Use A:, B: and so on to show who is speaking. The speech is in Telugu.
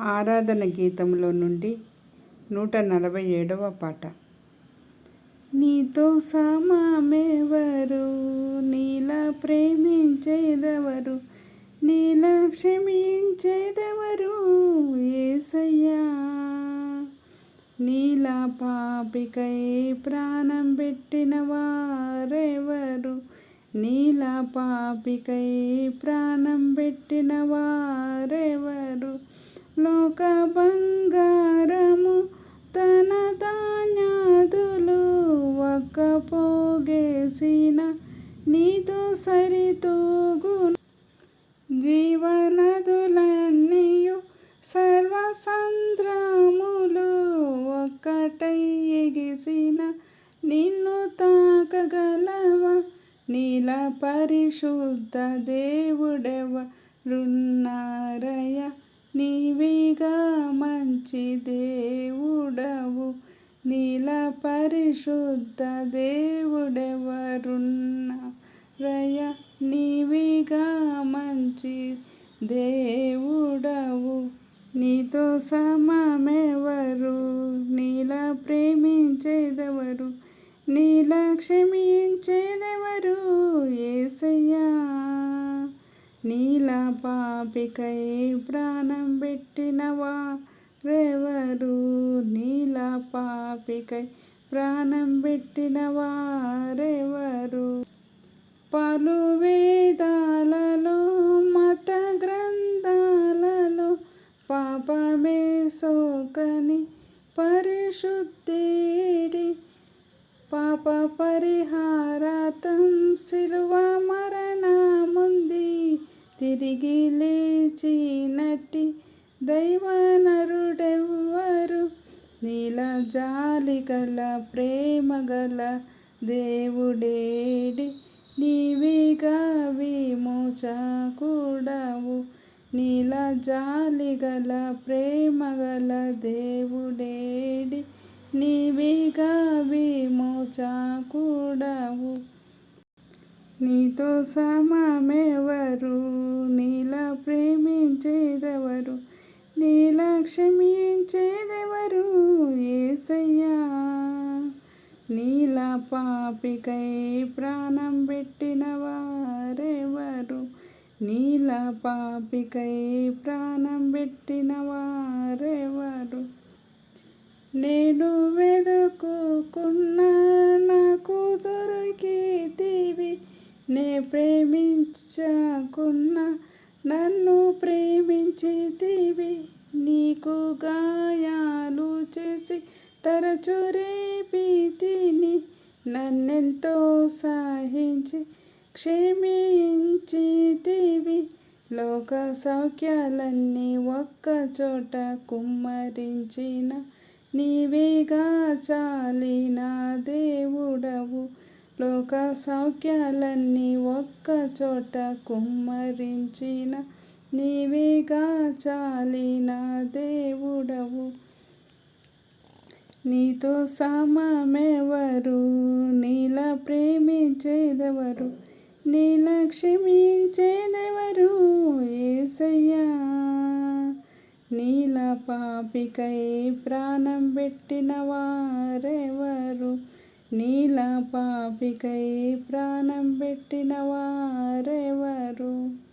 A: ఆరాధన గీతంలో నుండి నూట నలభై ఏడవ పాట. నీతో సమమెవరు? నీలా ప్రేమించేదెవరు? నీలా క్షమించేదెవరు? ఏసయ్యా! నీలా పాపికై ప్రాణం పెట్టిన వారెవరు? నీలా పాపికై ప్రాణం పెట్టిన వారెవరు? లోక బంగారము తన ధాన్యాదులు ఒక్క పోగేసిన నీతో సరితూగు జీవనదులన్నీయు సర్వసంద్రములు ఒక్కటై ఎగిసిన నిన్ను తాకగలవా నీల పరిశుద్ధ దేవుడెవ రున్నారయ్య నీవిగా మంచి దేవుడవు. నీల పరిశుద్ధ దేవుడెవరున్నరయ? నీవిగా మంచి దేవుడవు. నీతో సమమెవరు? నీల ప్రేమించేదెవరు? నీల క్షమించేదెవరు? ఏసయ్యా. నీల పాపికై ప్రాణం పెట్టిన వారెవరు నీల పాపికై ప్రాణం పెట్టిన వారెవరు పలు వేదాలలో మత గ్రంథాలలో పాపమే సోకని పరిశుద్ధేడి పాప పరిహారార్థం శిలువ మరణముంది. తిరిగి లేచినట్టి దైవనరుడెవ్వరు? నీల జాలి గల ప్రేమ గల దేవుడేడి. నీవిగా విమోచకుడవు నీల జాలి గల ప్రేమ గల దేవుడేడి. నీవిగా విమోచకుడవు. నీతో సమమెవరు? నీలా ప్రేమించేదెవరు? నీలా క్షమించేదెవరు? ఏసయ్యా. నీలా పాపికై ప్రాణం పెట్టిన వారెవరు? నీలా పాపికై ప్రాణం పెట్టిన వారెవరు? నేను వెదుకున్న నాకు దొరికితివి. నే ప్రేమించకున్న నన్ను ప్రేమించితివి. నీకు గాయాలు చేసి తరచు రేపితిని. నన్నెంతో సహించి క్షమించితివి. లోక సౌఖ్యాలన్నీ ఒక్క చోట కుమ్మరించిన నీవేగా చాలిన దేవుడవు. లోక సౌఖ్యాలన్నీ ఒక్క చోట కుమ్మరించిన నీవేగా చాలిన దేవుడవు. నీతో సమమెవరు? నీల ప్రేమించేదెవరు? నీల క్షమించేదెవరు? ఏసయ్యా నీల పాపికై ప్రాణం పెట్టిన వారెవరు? నీల పాపికై ప్రాణం పెట్టిన వారెవరు?